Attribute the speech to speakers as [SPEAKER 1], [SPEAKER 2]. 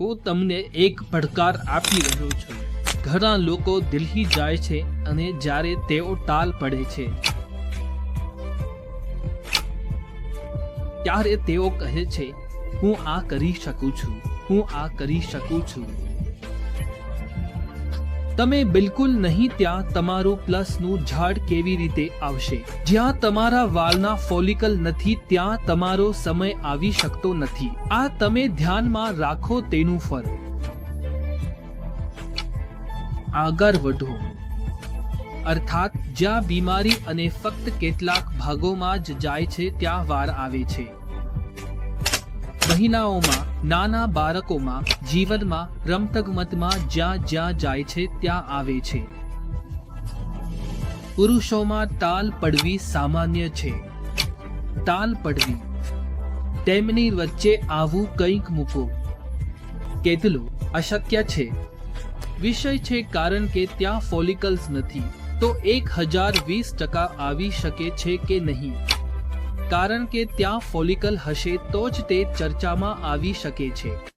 [SPEAKER 1] હું તમને એક પડકાર આપી રહ્યો છું. ઘણા લોકો દિલ્હી જાય છે અને જ્યારે તેઓ ટાલ પડે છે. ત્યારે તેઓ કહે છે, હું આ કરી શકું છું. હું આ કરી શકું છું. તમે બિલકુલ નહીં ત્યાં તમારું પ્લસનું ઝાડ કેવી રીતે આવશે? જ્યાં તમારા વાળના ફોલિકલ નથી, ત્યાં તમારો સમય આવી શકતો નથી. આ તમે ધ્યાનમાં રાખો તેનું ફળ. આગળ વધો. અર્થાત, જ્યાં બીમારી અને ફક્ત કેટલાક ભાગોમાં જ જાય છે, ત્યાં વાર આવે છે. મહિલાઓમાં નાના બાળકોમાં, જીવનમાં, રમતગમતમાં જ્યાં જ્યાં જાય છે ત્યાં આવે છે. પુરુષોમાં ટાલ પડવી સામાન્ય છે. ટાલ પડવી. તેમની વચ્ચે આવું કંઈક મૂકો. કેટલું? અશક્ય છે. વિષય છે કારણ કે ત્યાં ફોલિકલ્સ નથી. તો એક હજાર વીસ ટકા આવી શકે છે કે નહીં? કારણ કે ત્યાં ફોલિકલ હશે તો જ તે ચર્ચામાં આવી શકે છે.